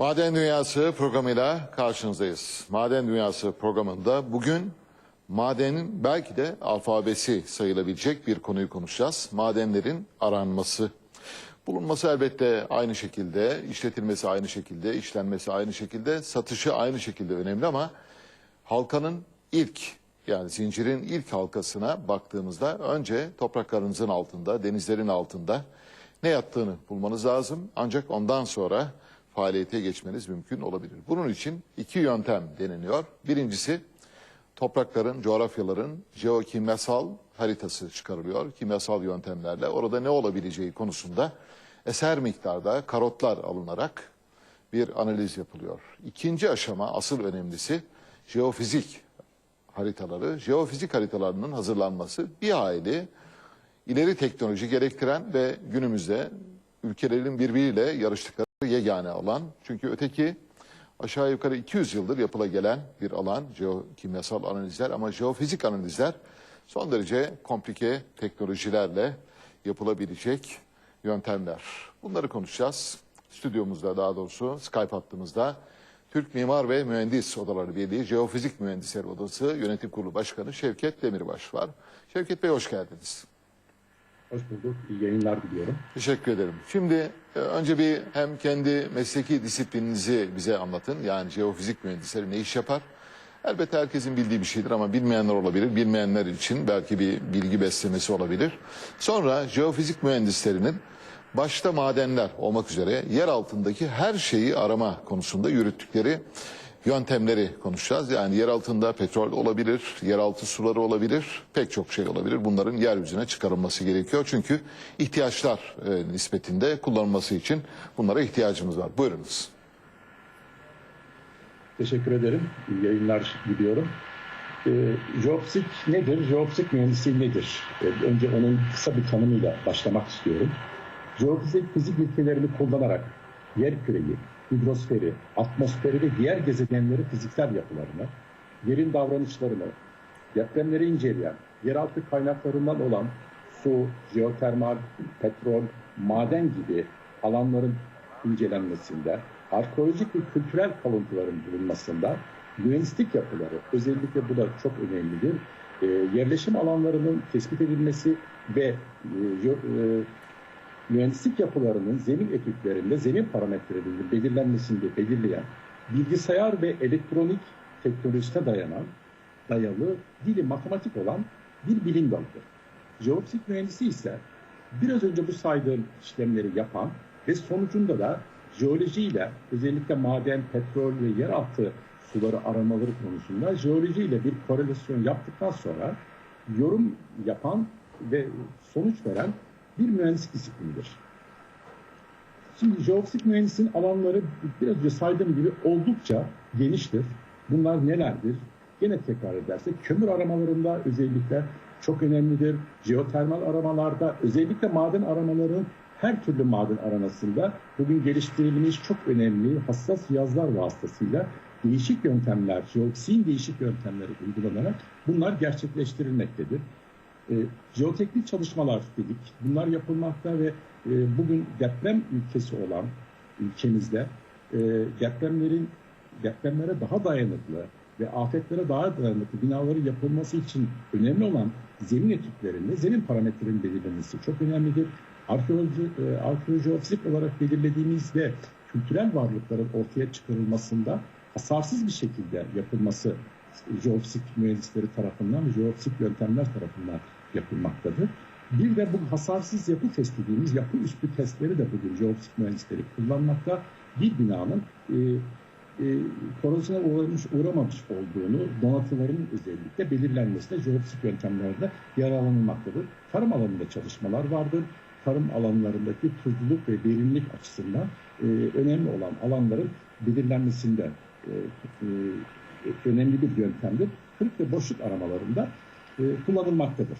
Maden Dünyası programıyla karşınızdayız. Maden Dünyası programında bugün madenin belki de alfabesi sayılabilecek bir konuyu konuşacağız. Madenlerin aranması. Bulunması elbette aynı şekilde, işletilmesi aynı şekilde, işlenmesi aynı şekilde, satışı aynı şekilde önemli ama halkanın ilk yani zincirin ilk halkasına baktığımızda önce topraklarınızın altında, denizlerin altında ne yattığını bulmanız lazım. Ancak ondan sonra faaliyete geçmeniz mümkün olabilir. Bunun için iki yöntem deneniyor. Birincisi toprakların, coğrafyaların jeokimyasal haritası çıkarılıyor. Kimyasal yöntemlerle orada ne olabileceği konusunda eser miktarda karotlar alınarak bir analiz yapılıyor. İkinci aşama asıl önemlisi jeofizik haritaları. Jeofizik haritalarının hazırlanması bir hayli ileri teknoloji gerektiren ve günümüzde ülkelerin birbiriyle yarıştıkları yegane alan. Çünkü öteki aşağı yukarı 200 yıldır yapıla gelen bir alan jeokimyasal analizler ama jeofizik analizler son derece komplike teknolojilerle yapılabilecek yöntemler. Bunları konuşacağız. Stüdyomuzda daha doğrusu Skype hattımızda Türk Mimar ve Mühendis Odaları Birliği Jeofizik Mühendisleri Odası Yönetim Kurulu Başkanı Şevket Demirbaş var. Şevket Bey hoş geldiniz. Hoş bulduk. İyi yayınlar diliyorum. Teşekkür ederim. Şimdi e, önce bir hem kendi mesleki disiplininizi bize anlatın. Yani jeofizik mühendisleri ne iş yapar? Elbette herkesin bildiği bir şeydir ama bilmeyenler olabilir. Bilmeyenler için belki bir bilgi beslemesi olabilir. Sonra jeofizik mühendislerinin başta madenler olmak üzere yer altındaki her şeyi arama konusunda yürüttükleri yöntemleri konuşacağız. Yani yer altında petrol olabilir, yeraltı suları olabilir, pek çok şey olabilir. Bunların yeryüzüne çıkarılması gerekiyor. Çünkü ihtiyaçlar e, nispetinde kullanılması için bunlara ihtiyacımız var. Buyurunuz. Teşekkür ederim. İyi yayınlar diliyorum. Ee, jeopsik nedir? Jeopsik mühendisliği nedir? Ee, önce onun kısa bir tanımıyla başlamak istiyorum. Jeofizik fizik ilkelerini kullanarak yer küreyi, hidrosferi, atmosferi ve diğer gezegenleri fiziksel yapılarını, yerin davranışlarını, depremleri inceleyen, yeraltı kaynaklarından olan su, jeotermal, petrol, maden gibi alanların incelenmesinde, arkeolojik ve kültürel kalıntıların bulunmasında, mühendislik yapıları, özellikle bu da çok önemlidir, e, yerleşim alanlarının tespit edilmesi ve e, e, mühendislik yapılarının zemin etütlerinde zemin parametrelerinin belirlenmesinde belirleyen bilgisayar ve elektronik teknolojisine dayanan dayalı dili matematik olan bir bilim dalıdır. Jeopsik mühendisi ise biraz önce bu saydığım işlemleri yapan ve sonucunda da jeolojiyle özellikle maden, petrol ve yeraltı suları aramaları konusunda jeolojiyle bir korelasyon yaptıktan sonra yorum yapan ve sonuç veren bir mühendislik disiplinidir. Şimdi jeopsik mühendisliğin alanları biraz önce saydığım gibi oldukça geniştir. Bunlar nelerdir? Gene tekrar edersek kömür aramalarında özellikle çok önemlidir. Jeotermal aramalarda özellikle maden aramaların her türlü maden aramasında bugün geliştirilmiş çok önemli hassas cihazlar vasıtasıyla değişik yöntemler, jeopsiğin değişik yöntemleri uygulanarak bunlar gerçekleştirilmektedir. E, jeoteknik çalışmalar dedik. Bunlar yapılmakta ve e, bugün deprem ülkesi olan ülkemizde e, depremlerin depremlere daha dayanıklı ve afetlere daha dayanıklı binaları yapılması için önemli olan zemin etütlerinde zemin parametrelerinin belirlenmesi çok önemlidir. Arkeoloji, e, arkeolojifizik olarak belirlediğimiz ve kültürel varlıkların ortaya çıkarılmasında hasarsız bir şekilde yapılması jeofizik mühendisleri tarafından ve jeofizik yöntemler tarafından yapılmaktadır. Bir de bu hasarsız yapı test dediğimiz yapı üstü testleri de bugün jeofizik mühendisleri kullanmakta. Bir binanın e, e, korozyona uğramış, uğramamış olduğunu donatıların özellikle belirlenmesine jeofizik yöntemlerde yararlanılmaktadır. Tarım alanında çalışmalar vardır. Tarım alanlarındaki tuzluluk ve derinlik açısından e, önemli olan alanların belirlenmesinde e, e, önemli bir yöntemdir. Kırık ve boşluk aramalarında e, kullanılmaktadır.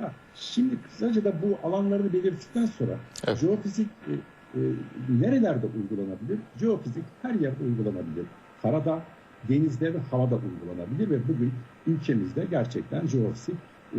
Ha, şimdi kısaca da bu alanlarını belirttikten sonra Evet. jeofizik e, e, nerelerde uygulanabilir? Jeofizik her yer uygulanabilir. Karada, denizde ve havada uygulanabilir ve bugün ülkemizde gerçekten jeofizik e,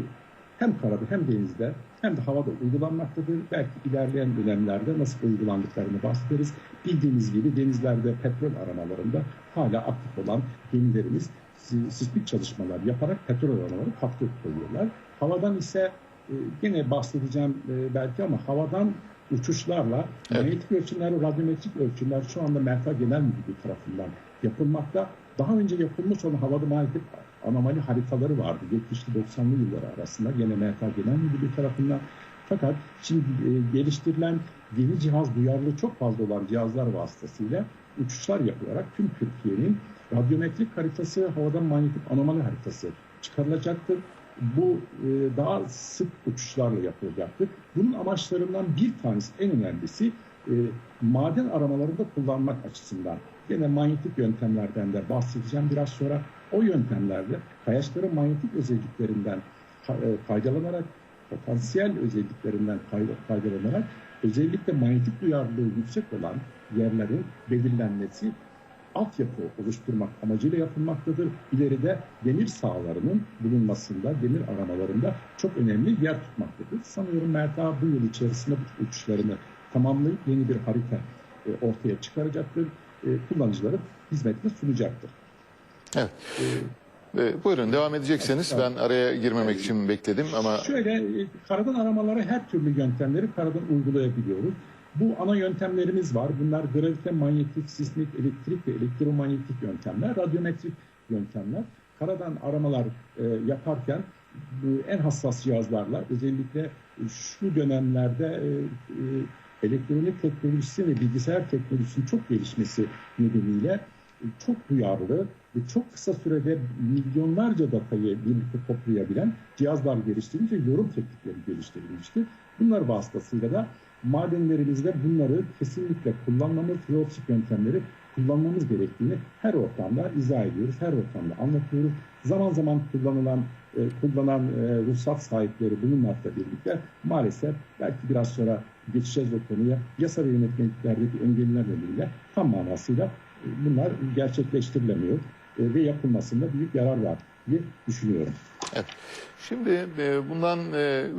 hem karada hem denizde hem de havada uygulanmaktadır. Belki ilerleyen dönemlerde nasıl uygulandıklarını bahsederiz. Bildiğiniz gibi denizlerde petrol aramalarında hala aktif olan gemilerimiz si- sismik çalışmalar yaparak petrol aramaları katkı koyuyorlar. Havadan ise e, gene bahsedeceğim e, belki ama havadan uçuşlarla Evet. manyetik ölçümler radyometrik ölçümler şu anda Merkez Genel Müdürlüğü tarafından yapılmakta. Daha önce yapılmış olan havada manyetik anomali haritaları vardı 70'li 90'lı yıllar arasında gene Merkez Genel Müdürlüğü tarafından. Fakat şimdi e, geliştirilen yeni cihaz duyarlılığı çok fazla olan cihazlar vasıtasıyla uçuşlar yapılarak tüm Türkiye'nin radyometrik haritası, havadan manyetik anomali haritası çıkarılacaktır. Bu e, daha sık uçuşlarla yapılacaktır. Bunun amaçlarından bir tanesi, en önemlisi e, maden aramalarında kullanmak açısından. Yine manyetik yöntemlerden de bahsedeceğim biraz sonra. O yöntemlerde kayaçların manyetik özelliklerinden e, faydalanarak, potansiyel özelliklerinden fayda- faydalanarak özellikle manyetik duyarlılığı yüksek olan yerlerin belirlenmesi altyapı oluşturmak amacıyla yapılmaktadır. İleride demir sahalarının bulunmasında, demir aramalarında çok önemli yer tutmaktadır. Sanıyorum Merta bu yıl içerisinde bu uçuşlarını tamamlayıp yeni bir harita e, ortaya çıkaracaktır. E, kullanıcıların hizmetine sunacaktır. Evet. Ee, buyurun devam edecekseniz ben araya girmemek için bekledim ama Şöyle e, karadan aramaları her türlü yöntemleri karadan uygulayabiliyoruz. Bu ana yöntemlerimiz var. Bunlar gravite, manyetik, sismik, elektrik ve elektromanyetik yöntemler, radyometrik yöntemler. Karadan aramalar e, yaparken en hassas cihazlarla özellikle şu dönemlerde e, e, elektronik teknolojisi ve bilgisayar teknolojisinin çok gelişmesi nedeniyle e, çok duyarlı ve çok kısa sürede milyonlarca datayı birlikte toplayabilen cihazlar geliştirilmiş ve yorum teknikleri geliştirilmiştir. Bunlar vasıtasıyla da madenlerimizde bunları kesinlikle kullanmamız, jeopsik yöntemleri kullanmamız gerektiğini her ortamda izah ediyoruz, her ortamda anlatıyoruz. Zaman zaman kullanılan e, kullanan e, ruhsat sahipleri bulunmakla birlikte maalesef belki biraz sonra geçeceğiz o konuya yasa ve yönetmeliklerdeki engeller nedeniyle tam manasıyla e, bunlar gerçekleştirilemiyor e, ve yapılmasında büyük yarar var diye düşünüyorum. Şimdi e, bundan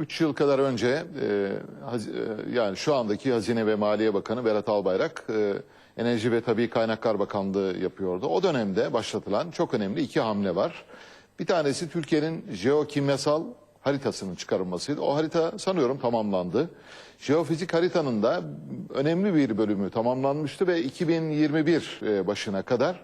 3 yıl kadar önce e, e, yani şu andaki Hazine ve Maliye Bakanı Berat Albayrak e, Enerji ve Tabii Kaynaklar Bakanlığı yapıyordu. O dönemde başlatılan çok önemli iki hamle var. Bir tanesi Türkiye'nin jeokimyasal haritasının çıkarılmasıydı. O harita sanıyorum tamamlandı. Jeofizik haritanın da önemli bir bölümü tamamlanmıştı ve 2021 e, başına kadar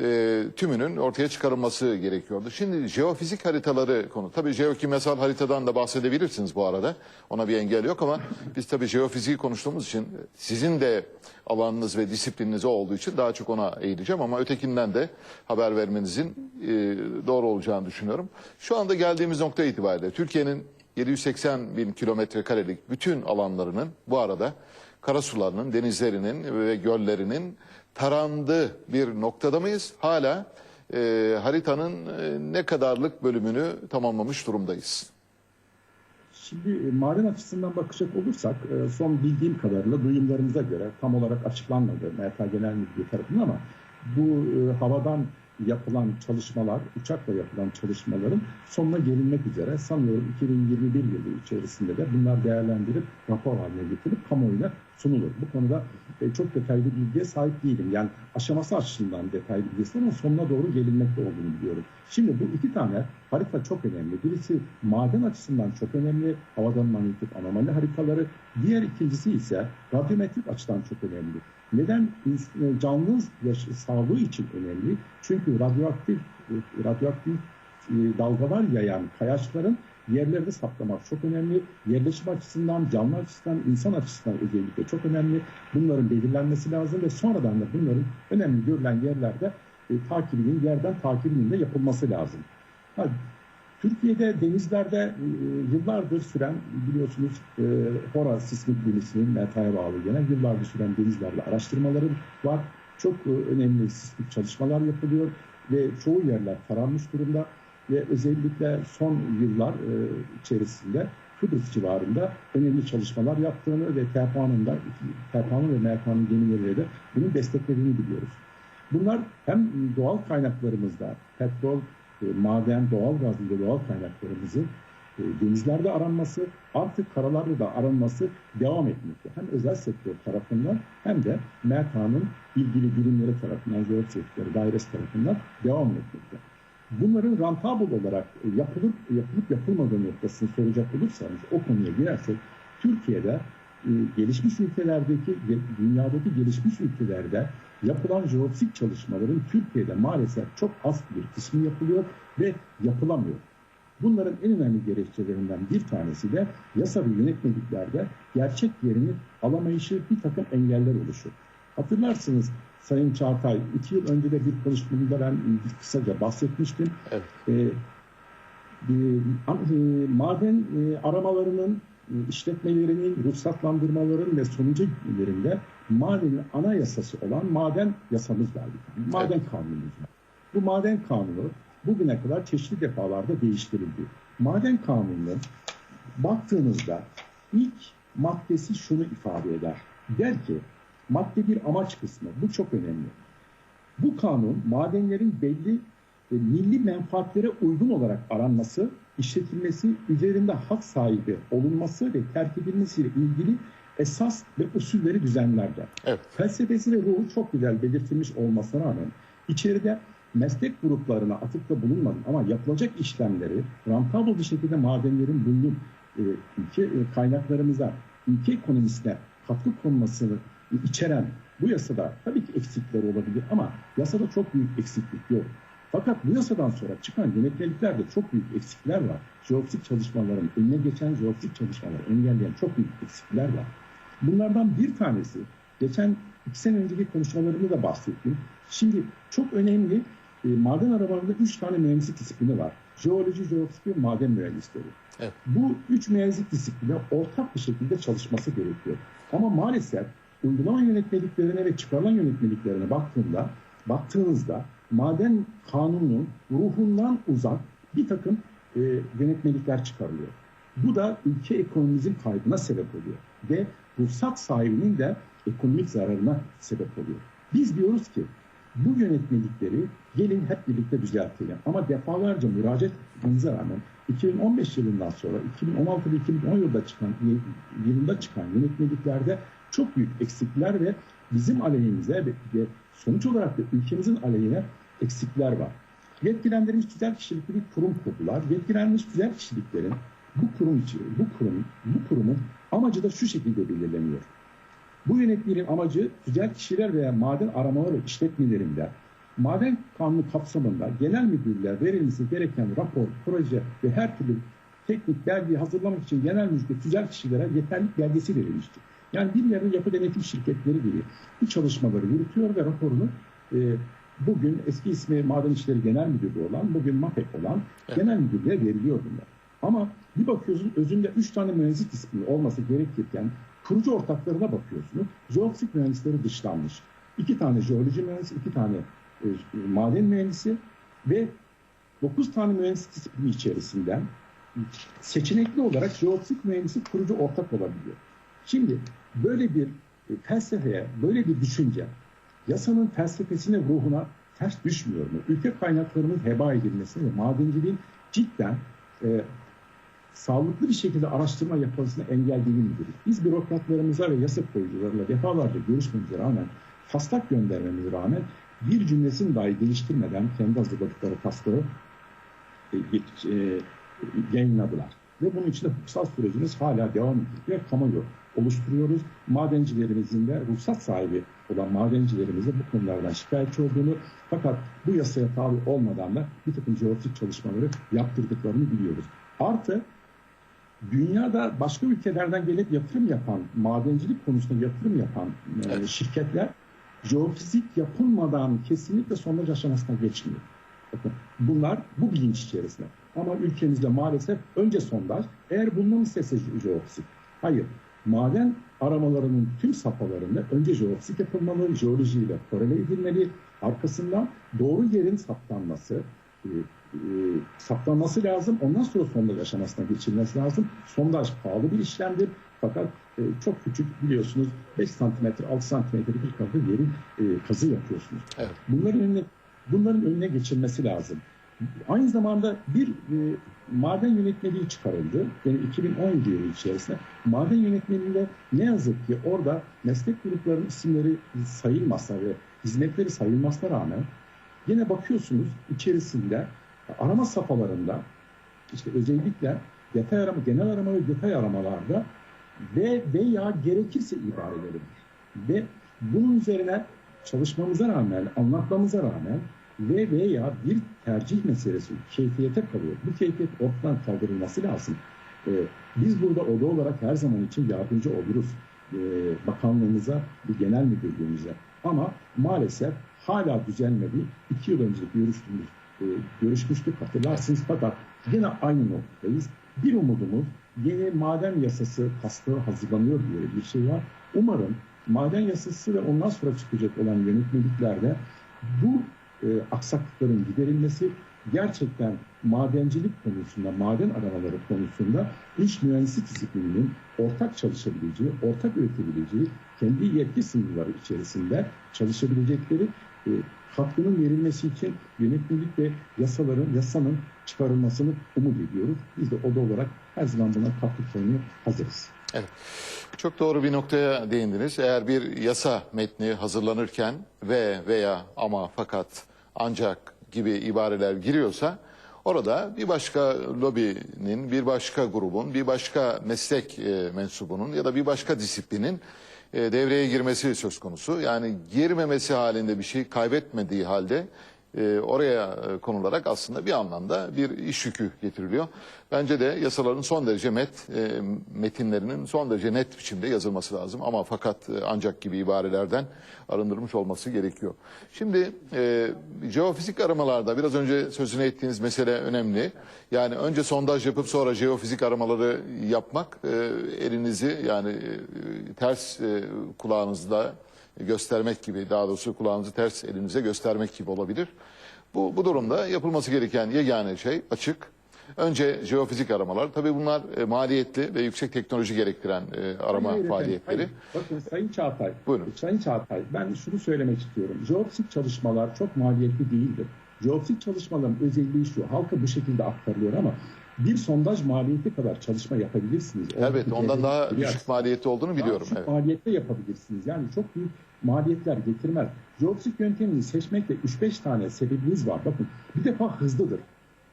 e, tümünün ortaya çıkarılması gerekiyordu. Şimdi jeofizik haritaları konu. Tabii jeokimyasal haritadan da bahsedebilirsiniz bu arada. Ona bir engel yok ama biz tabii jeofiziği konuştuğumuz için sizin de alanınız ve disiplininiz olduğu için daha çok ona eğileceğim ama ötekinden de haber vermenizin e, doğru olacağını düşünüyorum. Şu anda geldiğimiz nokta itibariyle Türkiye'nin 780 bin kilometre karelik bütün alanlarının bu arada karasularının, denizlerinin ve göllerinin tarandığı bir noktada mıyız? Hala e, haritanın e, ne kadarlık bölümünü tamamlamış durumdayız. Şimdi e, maden açısından bakacak olursak e, son bildiğim kadarıyla duyumlarımıza göre tam olarak açıklanmadı MK Genel Müdürlüğü tarafından ama bu e, havadan yapılan çalışmalar, uçakla yapılan çalışmaların sonuna gelinmek üzere sanıyorum 2021 yılı içerisinde de bunlar değerlendirip rapor haline getirilip kamuoyuna sunulur. Bu konuda e, çok detaylı bilgiye sahip değilim. Yani aşaması açısından detaylı bilgisi ama sonuna doğru gelinmekte olduğunu biliyorum. Şimdi bu iki tane harita çok önemli. Birisi maden açısından çok önemli. Havadan manyetik anomali haritaları. Diğer ikincisi ise radyometrik açıdan çok önemli. Neden? İns- Canlı sağlığı için önemli. Çünkü radyoaktif e, radyoaktif e, dalgalar yayan kayaçların yerlerini saplamak çok önemli. Yerleşim açısından, canlı açısından, insan açısından özellikle çok önemli. Bunların belirlenmesi lazım ve sonradan da bunların önemli görülen yerlerde e, takibinin, yerden takibinin de yapılması lazım. Ha, Türkiye'de denizlerde e, yıllardır süren biliyorsunuz e, HORA sismik bilimcisinin META'ya bağlı gene yıllardır süren denizlerde araştırmaları var. Çok e, önemli sismik çalışmalar yapılıyor ve çoğu yerler taranmış durumda ve özellikle son yıllar e, içerisinde Kıbrıs civarında önemli çalışmalar yaptığını ve TEPA'nın da TEPA'nın ve META'nın gemileri de bunu desteklediğini biliyoruz. Bunlar hem doğal kaynaklarımızda petrol, e, maden, doğal gaz gibi doğal kaynaklarımızı e, denizlerde aranması, artık karalarda da aranması devam etmekte. Hem özel sektör tarafından hem de MERKA'nın ilgili birimleri tarafından, jeofisikleri dairesi tarafından devam etmekte. Bunların rentable olarak e, yapılıp yapılıp yapılmadığı noktasını soracak olursanız o konuya girersek Türkiye'de e, gelişmiş ülkelerdeki dünyadaki gelişmiş ülkelerde yapılan jeofizik çalışmaların Türkiye'de maalesef çok az bir kısmı yapılıyor ve yapılamıyor. Bunların en önemli gerekçelerinden bir tanesi de yasa ve yönetmeliklerde gerçek yerini alamayışı bir takım engeller oluşu. Hatırlarsınız Sayın Çağatay, iki yıl önce de bir konuşmamda ben kısaca bahsetmiştim. Evet. Ee, e, maden e, aramalarının, e, işletmelerinin, ruhsatlandırmaların ve sonucu günlerinde madenin ana yasası olan maden yasamız var. Maden kanunumuz var. Bu maden kanunu bugüne kadar çeşitli defalarda değiştirildi. Maden kanununun baktığınızda ilk maddesi şunu ifade eder. Der ki madde bir amaç kısmı bu çok önemli. Bu kanun madenlerin belli e, milli menfaatlere uygun olarak aranması, işletilmesi, üzerinde hak sahibi olunması ve terk edilmesiyle ilgili esas ve usulleri düzenler der. Evet. Felsefesi ve ruhu çok güzel belirtilmiş olmasına rağmen içeride meslek gruplarına atıfta bulunmadan ama yapılacak işlemleri rentable bir şekilde madenlerin bulunduğu e, ülke e, kaynaklarımıza, ülke ekonomisine katkı konmasını içeren bu yasada tabii ki eksikler olabilir ama yasada çok büyük eksiklik yok. Fakat bu yasadan sonra çıkan yönetmeliklerde çok büyük eksikler var. Jeofizik çalışmaların önüne geçen jeofizik çalışmaları engelleyen çok büyük eksikler var. Bunlardan bir tanesi geçen iki sene önceki konuşmalarımda da bahsettim. Şimdi çok önemli e, maden arabalarında üç tane mühendislik disiplini var. Jeoloji, jeofizik ve maden mühendisleri. Evet. Bu üç mühendislik disiplini ortak bir şekilde çalışması gerekiyor. Ama maalesef uygulama yönetmeliklerine ve çıkarılan yönetmeliklerine baktığında, baktığınızda maden kanununun ruhundan uzak bir takım e, yönetmelikler çıkarılıyor. Bu da ülke ekonomimizin kaybına sebep oluyor ve ruhsat sahibinin de ekonomik zararına sebep oluyor. Biz diyoruz ki bu yönetmelikleri gelin hep birlikte düzeltelim. Ama defalarca müracaat etmenize rağmen 2015 yılından sonra 2016 ve 2010 yılında çıkan yılında çıkan yönetmeliklerde çok büyük eksikler ve bizim aleyhimize ve sonuç olarak da ülkemizin aleyhine eksikler var. Yetkilendirilmiş tüzel kişilikli bir kurum kurdular. Yetkilendirilmiş tüzel kişiliklerin bu kurum için, bu kurum, bu kurumun amacı da şu şekilde belirleniyor. Bu yönetmenin amacı tüzel kişiler veya maden aramaları işletmelerinde maden kanunu kapsamında genel müdürlüğe verilmesi gereken rapor, proje ve her türlü teknik belgeyi hazırlamak için genel müdürlük tüzel kişilere yeterlik belgesi verilmiştir. Yani bir yerde yapı denetim şirketleri gibi bu çalışmaları yürütüyor ve raporunu e, bugün eski ismi Maden İşleri Genel Müdürlüğü olan, bugün MAPEK olan Evet. genel müdürlüğe veriliyor bunlar. Ama bir bakıyorsun özünde üç tane mühendislik disiplini olması gerekirken kurucu ortaklarına bakıyorsunuz. Jeofizik mühendisleri dışlanmış. İki tane jeoloji mühendisi, iki tane e, maden mühendisi ve dokuz tane mühendislik disiplini içerisinden seçenekli olarak jeofizik mühendisi kurucu ortak olabiliyor. Şimdi böyle bir e, felsefeye, böyle bir düşünce yasanın felsefesine, ruhuna ters düşmüyor mu? Ülke kaynaklarının heba edilmesini ve madenciliğin cidden e, sağlıklı bir şekilde araştırma yapılmasını engel değil midir? Biz bürokratlarımıza ve yasa koyucularla defalarca görüşmemize rağmen, taslak göndermemize rağmen bir cümlesini dahi geliştirmeden kendi hazırladıkları taslağı e, e, yayınladılar. Ve bunun için de hukuksal sürecimiz hala devam ediyor. Ve kamuoyu oluşturuyoruz. Madencilerimizin de ruhsat sahibi olan madencilerimizin bu konulardan şikayetçi olduğunu fakat bu yasaya tabi olmadan da bir takım jeofizik çalışmaları yaptırdıklarını biliyoruz. Artı dünyada başka ülkelerden gelip yatırım yapan, madencilik konusunda yatırım yapan e, şirketler jeofizik yapılmadan kesinlikle sondaj aşamasına geçmiyor. Bakın bunlar bu bilinç içerisinde. Ama ülkemizde maalesef önce sondaj, eğer bulunmam istese jeofizik. Hayır, maden aramalarının tüm safhalarında önce jeofizik yapılmalı, jeolojiyle korele edilmeli. Arkasından doğru yerin saptanması, e, e, saptanması lazım. Ondan sonra sondaj aşamasına geçilmesi lazım. Sondaj pahalı bir işlemdir. Fakat e, çok küçük biliyorsunuz 5 santimetre, 6 santimetre bir kadar yerin e, kazı yapıyorsunuz. Evet. Bunların önüne bunların önüne geçilmesi lazım. Aynı zamanda bir e, maden yönetmeliği çıkarıldı. Yani 2017 yılı içerisinde. Maden yönetmeliğinde ne yazık ki orada meslek gruplarının isimleri sayılmazsa ve hizmetleri sayılmasına rağmen yine bakıyorsunuz içerisinde arama safhalarında işte özellikle detay arama, genel arama ve detay aramalarda ve veya gerekirse ibareleri var. Ve bunun üzerine çalışmamıza rağmen, anlatmamıza rağmen ve veya bir tercih meselesi keyfiyete kalıyor. Bu keyfiyet ortadan kaldırılması lazım. Ee, biz burada oda olarak her zaman için yardımcı oluruz. Ee, bakanlığımıza, genel müdürlüğümüze. Ama maalesef hala düzelmedi. İki yıl önce görüştüğümüz, e, görüşmüştük hatırlarsınız fakat yine aynı noktadayız. Bir umudumuz yeni maden yasası taslağı hazırlanıyor diye bir şey var. Umarım maden yasası ve ondan sonra çıkacak olan yönetmeliklerde bu e, aksaklıkların giderilmesi gerçekten madencilik konusunda, maden aramaları konusunda iş mühendislik disiplininin ortak çalışabileceği, ortak üretebileceği, kendi yetki sınırları içerisinde çalışabilecekleri e, hakkının verilmesi için yönetmelik ve yasaların, yasanın çıkarılmasını umut ediyoruz. Biz de oda olarak her zaman buna katkı koymaya hazırız. Evet. Çok doğru bir noktaya değindiniz. Eğer bir yasa metni hazırlanırken ve veya ama fakat ancak gibi ibareler giriyorsa orada bir başka lobinin, bir başka grubun, bir başka meslek e, mensubunun ya da bir başka disiplinin e, devreye girmesi söz konusu. Yani girmemesi halinde bir şey kaybetmediği halde e, oraya e, konularak aslında bir anlamda bir iş yükü getiriliyor. Bence de yasaların son derece met, e, metinlerinin son derece net biçimde yazılması lazım. Ama fakat e, ancak gibi ibarelerden arındırılmış olması gerekiyor. Şimdi jeofizik aramalarda biraz önce sözünü ettiğiniz mesele önemli. Yani önce sondaj yapıp sonra jeofizik aramaları yapmak elinizi yani ters kulağınızda göstermek gibi daha doğrusu kulağınızı ters elinize göstermek gibi olabilir. Bu, bu durumda yapılması gereken yegane şey açık. Önce jeofizik aramalar. Tabii bunlar e, maliyetli ve yüksek teknoloji gerektiren e, arama Hayır, faaliyetleri. efendim, hayır. Bakın Sayın Çağatay, Buyurun. Sayın Çağatay ben şunu söylemek istiyorum. Jeopsik çalışmalar çok maliyetli değildir. Jeopsik çalışmaların özelliği şu, halka bu şekilde aktarılıyor ama bir sondaj maliyeti kadar çalışma yapabilirsiniz. Evet ondan daha düşük maliyeti olduğunu biliyorum. Daha düşük Evet. maliyette yapabilirsiniz. Yani çok büyük maliyetler getirmez. Jeopsik yöntemini seçmekte 3-5 tane sebebiniz var. Bakın bir defa hızlıdır,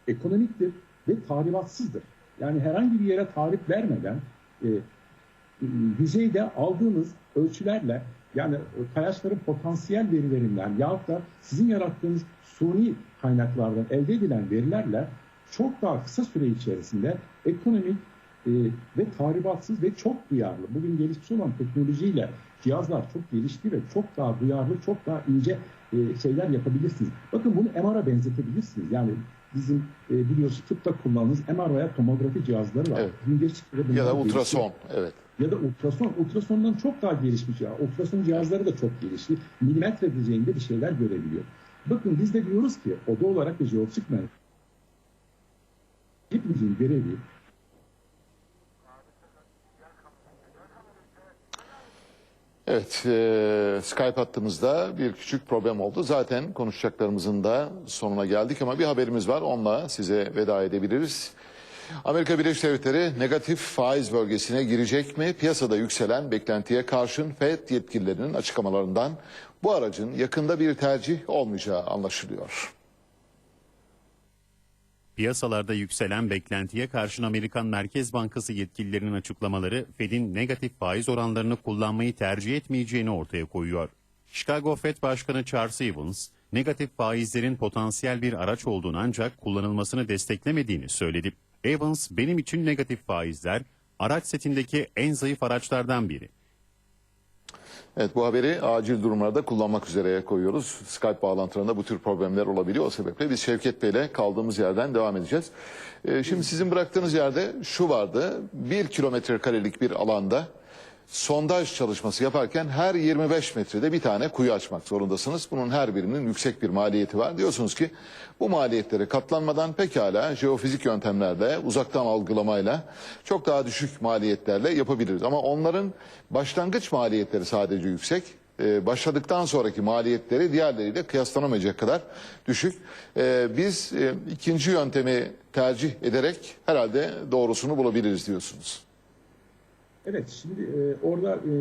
ekonomiktir ve tahribatsızdır. Yani herhangi bir yere tahrip vermeden e, yüzeyde aldığınız ölçülerle yani kayaçların potansiyel verilerinden yahut da sizin yarattığınız suni kaynaklardan elde edilen verilerle çok daha kısa süre içerisinde ekonomik e, ve tahribatsız ve çok duyarlı. Bugün gelişmiş olan teknolojiyle cihazlar çok gelişti ve çok daha duyarlı, çok daha ince e, şeyler yapabilirsiniz. Bakın bunu MR'a benzetebilirsiniz. Yani bizim e, biliyorsunuz tıpta kullandığımız MR veya tomografi cihazları var. Evet. Geçtikçe Ya da ultrason. Evet. ya da ultrason. Ultrasondan çok daha gelişmiş ya. Ultrason cihazları da çok gelişti. Milimetre düzeyinde bir şeyler görebiliyor. Bakın biz de diyoruz ki oda olarak ve jeopsik mühendisliği hepimizin görevi Evet, e, Skype hattımızda bir küçük problem oldu. Zaten konuşacaklarımızın da sonuna geldik ama bir haberimiz var. Onunla size veda edebiliriz. Amerika Birleşik Devletleri negatif faiz bölgesine girecek mi? Piyasada yükselen beklentiye karşın FED yetkililerinin açıklamalarından bu aracın yakında bir tercih olmayacağı anlaşılıyor. Piyasalarda yükselen beklentiye karşın Amerikan Merkez Bankası yetkililerinin açıklamaları Fed'in negatif faiz oranlarını kullanmayı tercih etmeyeceğini ortaya koyuyor. Chicago Fed Başkanı Charles Evans, negatif faizlerin potansiyel bir araç olduğunu ancak kullanılmasını desteklemediğini söyledi. Evans, benim için negatif faizler araç setindeki en zayıf araçlardan biri. Evet bu haberi acil durumlarda kullanmak üzere koyuyoruz. Skype bağlantılarında bu tür problemler olabiliyor. O sebeple biz Şevket Bey'le kaldığımız yerden devam edeceğiz. Ee, şimdi sizin bıraktığınız yerde şu vardı. Bir kilometre karelik bir alanda sondaj çalışması yaparken her 25 metrede bir tane kuyu açmak zorundasınız. Bunun her birinin yüksek bir maliyeti var. Diyorsunuz ki bu maliyetlere katlanmadan pekala jeofizik yöntemlerle, uzaktan algılamayla çok daha düşük maliyetlerle yapabiliriz. Ama onların başlangıç maliyetleri sadece yüksek. e, başladıktan sonraki maliyetleri diğerleriyle kıyaslanamayacak kadar düşük. E, biz e, ikinci yöntemi tercih ederek herhalde doğrusunu bulabiliriz diyorsunuz. Evet şimdi e, orada e,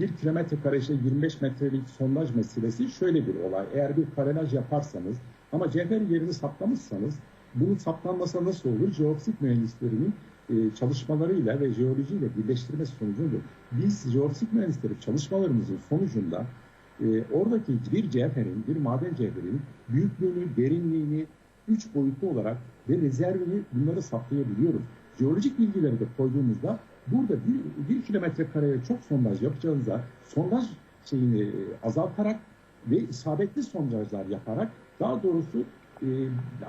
bir kilometre kare işte 25 metrelik sondaj meselesi şöyle bir olay. Eğer bir paralaj yaparsanız ama cevher yerini saptamışsanız bunun saptanması nasıl olur? Jeopsik mühendislerinin e, çalışmalarıyla ve jeolojiyle birleştirmesi sonucudur. Biz jeopsik mühendisleri çalışmalarımızın sonucunda e, oradaki bir cevherin, bir maden cevherinin büyüklüğünü, derinliğini, üç boyutlu olarak ve rezervini bunları saptayabiliyoruz. Jeolojik bilgileri de koyduğumuzda burada bir, bir kilometre kareye çok sondaj yapacağınızda sondaj şeyini e, azaltarak ve isabetli sondajlar yaparak daha doğrusu e,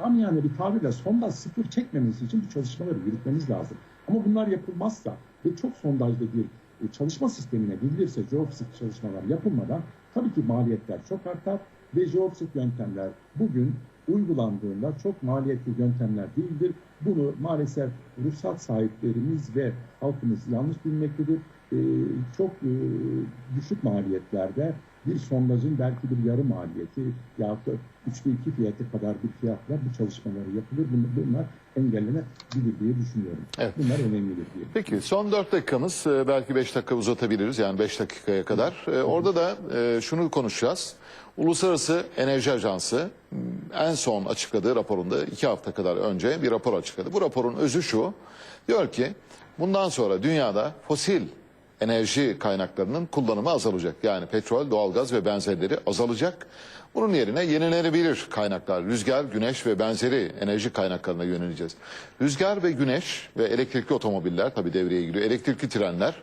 amiyane bir tabirle sondaj sıfır çekmemesi için bu çalışmaları yürütmemiz lazım. Ama bunlar yapılmazsa ve çok sondajlı bir e, çalışma sistemine gidilirse jeopsik çalışmalar yapılmadan tabii ki maliyetler çok artar ve jeopsik yöntemler bugün uygulandığında çok maliyetli yöntemler değildir. Bunu maalesef ruhsat sahiplerimiz ve halkımız yanlış bilmektedir. Ee, çok e, düşük maliyetlerde bir sondajın belki bir yarı maliyeti yahut da üçte iki fiyatı kadar bir fiyatla bu çalışmaları yapılır. Bunlar engellenebilir diye düşünüyorum. Evet. Bunlar önemlidir diye. Peki son 4 dakikamız e, belki 5 dakika uzatabiliriz yani 5 dakikaya kadar. E, Orada da e, şunu konuşacağız. Uluslararası Enerji Ajansı en son açıkladığı raporunda 2 hafta kadar önce bir rapor açıkladı. Bu raporun özü şu. Diyor ki bundan sonra dünyada fosil enerji kaynaklarının kullanımı azalacak. Yani petrol, doğalgaz ve benzerleri azalacak. Bunun yerine yenilenebilir kaynaklar, rüzgar, güneş ve benzeri enerji kaynaklarına yöneleceğiz. Rüzgar ve güneş ve elektrikli otomobiller tabii devreye giriyor. Elektrikli trenler,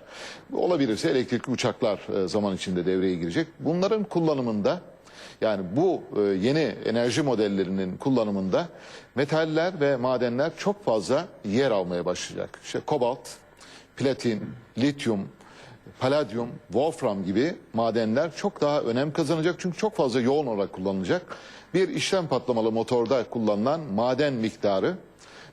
olabilirse elektrikli uçaklar e, zaman içinde devreye girecek. Bunların kullanımında yani bu e, yeni enerji modellerinin kullanımında metaller ve madenler çok fazla yer almaya başlayacak. İşte kobalt, platin, lityum, paladyum, wolfram gibi madenler çok daha önem kazanacak. Çünkü çok fazla yoğun olarak kullanılacak. Bir işlem patlamalı motorda kullanılan maden miktarı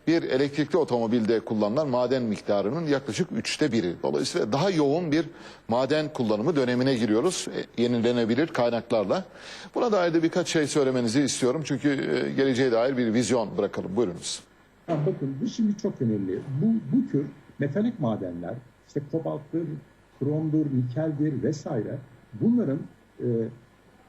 bir elektrikli otomobilde kullanılan maden miktarının yaklaşık üçte biri. Dolayısıyla daha yoğun bir maden kullanımı dönemine giriyoruz. e, Yenilenebilir kaynaklarla. Buna dair de birkaç şey söylemenizi istiyorum. Çünkü e, geleceğe dair bir vizyon bırakalım. Buyurunuz. Bakın bu şimdi çok önemli. Bu, bu tür metalik madenler işte kobalttır, kromdur, nikeldir vesaire bunların e,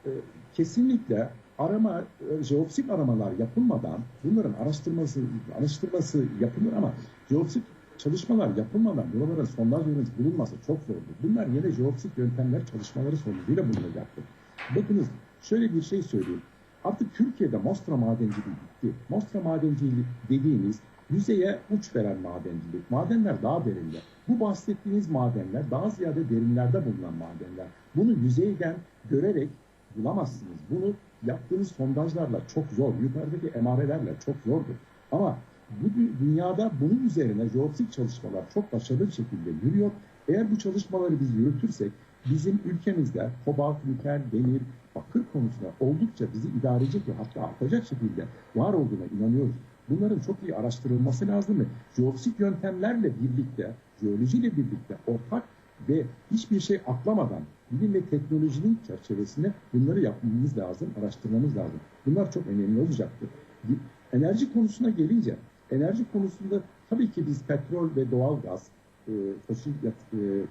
e, kesinlikle arama, e, jeopsik aramalar yapılmadan bunların araştırması araştırması yapılır ama jeopsik çalışmalar yapılmadan buraların sondaj yöntemi bulunması çok zordur. Bunlar yine jeopsik yöntemler çalışmaları sonucuyla bulunacaktır. Bakınız şöyle bir şey söyleyeyim. Artık Türkiye'de Mostra madenciliği bitti. Mostra madenciliği dediğimiz yüzeye uç veren madencilik. Madenler daha derinde. Bu bahsettiğiniz madenler daha ziyade derinlerde bulunan madenler. Bunu yüzeyden görerek bulamazsınız. Bunu yaptığınız sondajlarla çok zor. Yukarıdaki emarelerle çok zordur. Ama bu dü- dünyada bunun üzerine jeopsik çalışmalar çok başarılı bir şekilde yürüyor. Eğer bu çalışmaları biz yürütürsek bizim ülkemizde kobalt, nikel, demir, bakır konusunda oldukça bizi idare edecek ve hatta artacak şekilde var olduğuna inanıyoruz. Bunların çok iyi araştırılması lazım ve jeopsik yöntemlerle birlikte, jeolojiyle birlikte ortak ve hiçbir şey atlamadan bilim ve teknolojinin çerçevesinde bunları yapmamız lazım, araştırmamız lazım. Bunlar çok önemli olacaktır. Enerji konusuna gelince, enerji konusunda tabii ki biz petrol ve doğal gaz, e, fosil e,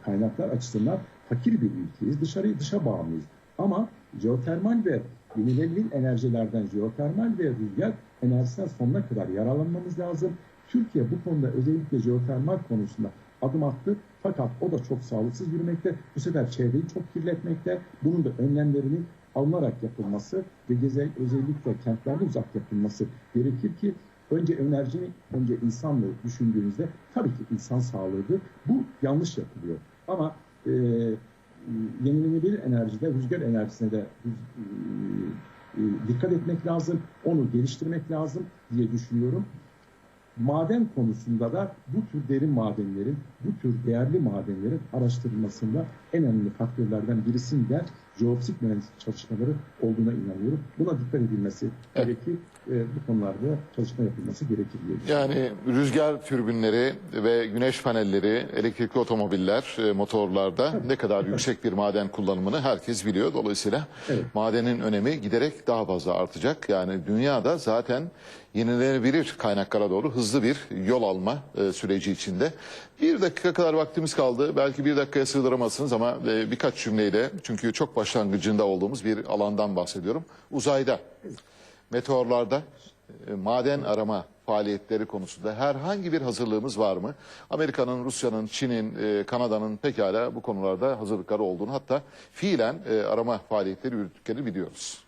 kaynaklar açısından fakir bir ülkeyiz. Dışarıya dışa bağımlıyız. Ama jeotermal ve yenilenebilir enerjilerden jeotermal ve rüzgar enerjisinden sonuna kadar yararlanmamız lazım. Türkiye bu konuda özellikle jeotermal konusunda adım attı. Fakat o da çok sağlıksız yürümekte. Bu sefer çevreyi çok kirletmekte. Bunun da önlemlerinin alınarak yapılması ve özellikle kentlerde uzak yapılması gerekir ki önce enerjini, önce insanlığı düşündüğünüzde tabii ki insan sağlığıdır. Bu yanlış yapılıyor. Ama e, yenilenebilir enerjide, rüzgar enerjisine de e, e, dikkat etmek lazım. Onu geliştirmek lazım diye düşünüyorum. maden konusunda da bu tür derin madenlerin, bu tür değerli madenlerin araştırılmasında en önemli faktörlerden birisinde jeofizik mühendislik çalışmaları olduğuna inanıyorum. Buna dikkat edilmesi Evet. gerekir. E, bu konularda çalışma yapılması gerekir diye. Yani rüzgar türbinleri ve güneş panelleri, elektrikli otomobiller, e, motorlarda ne kadar yüksek bir maden kullanımını herkes biliyor. Dolayısıyla Evet. madenin önemi giderek daha fazla artacak. Yani dünyada zaten yenilenebilir kaynaklara doğru hızlı bir yol alma e, süreci içinde. Bir dakika kadar vaktimiz kaldı. Belki bir dakikaya sığdıramazsınız ama e, birkaç cümleyle çünkü çok başlangıcında olduğumuz bir alandan bahsediyorum. Uzayda meteorlarda e, maden arama faaliyetleri konusunda herhangi bir hazırlığımız var mı? Amerika'nın, Rusya'nın, Çin'in, e, Kanada'nın pekala bu konularda hazırlıkları olduğunu hatta fiilen e, arama faaliyetleri yürüttüklerini biliyoruz.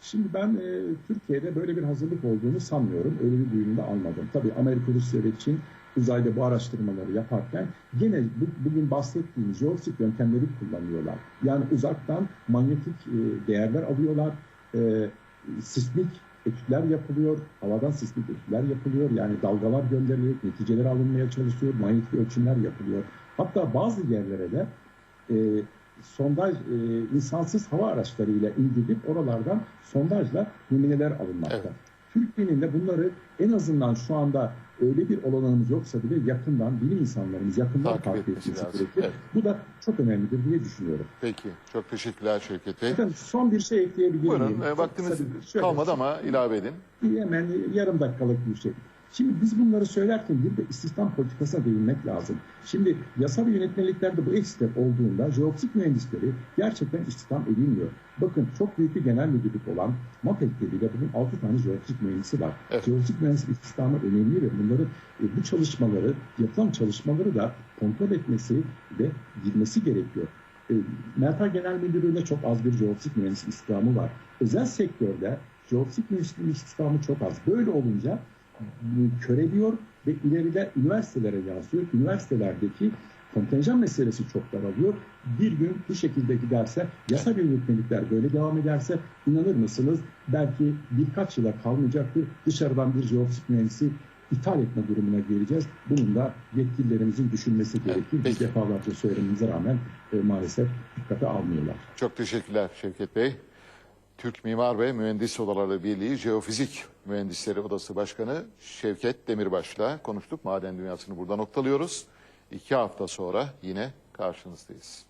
Şimdi ben e, Türkiye'de böyle bir hazırlık olduğunu sanmıyorum. Öyle bir duyumda almadım. Tabii Amerika, Rusya ve Çin uzayda bu araştırmaları yaparken gene bu, bugün bahsettiğimiz jeofizik yöntemleri kullanıyorlar. Yani uzaktan manyetik e, değerler alıyorlar. E, sismik etütler yapılıyor. Havadan sismik etütler yapılıyor. Yani dalgalar gönderilerek neticeler alınmaya çalışıyor. Manyetik ölçümler yapılıyor. Hatta bazı yerlere de e, sondaj e, insansız hava araçlarıyla indirilip oralardan sondajla numuneler alınmakta. Evet. Türkiye'nin de bunları en azından şu anda öyle bir olanağımız yoksa bile yakından bilim insanlarımız yakından Takip takip, etmesi gerekir. Evet. Bu da çok önemlidir diye düşünüyorum. Peki çok teşekkürler Şevket Bey. Efendim son bir şey ekleyebilir Buyurun miyim? e, kısa bir- şöyle- kalmadı ama ilave edin. hemen yarım dakikalık bir şey. Şimdi biz bunları söylerken bir de istihdam politikasına değinmek lazım. Şimdi yasa ve yönetmeliklerde bu eksikler olduğunda jeofizik mühendisleri gerçekten istihdam edilmiyor. Bakın çok büyük bir genel müdürlük olan MAPEK'te bile bugün 6 tane jeofizik mühendisi var. Evet. Jeofizik mühendislik istihdamı önemli ve bunları e, bu çalışmaları, yapılan çalışmaları da kontrol etmesi ve girmesi gerekiyor. E, Mertar Genel Müdürlüğü'nde çok az bir jeofizik mühendislik istihdamı var. Özel sektörde jeofizik mühendislik istihdamı çok az. Böyle olunca köreliyor ve ileride üniversitelere yansıyor. Üniversitelerdeki kontenjan meselesi çok daralıyor. Bir gün bu şekilde giderse, yasa ve yönetmelikler böyle devam ederse inanır mısınız belki birkaç yıla kalmayacaktır. Dışarıdan bir jeofizik mühendisi ithal etme durumuna geleceğiz. Bunun da yetkililerimizin düşünmesi gerekir. Biz defalarca söylememize rağmen e, maalesef dikkate almıyorlar. Çok teşekkürler Şevket Bey. Türk Mimar ve Mühendis Odaları Birliği Jeofizik Mühendisleri Odası Başkanı Şevket Demirbaş'la konuştuk. Maden dünyasını burada noktalıyoruz. İki hafta sonra yine karşınızdayız.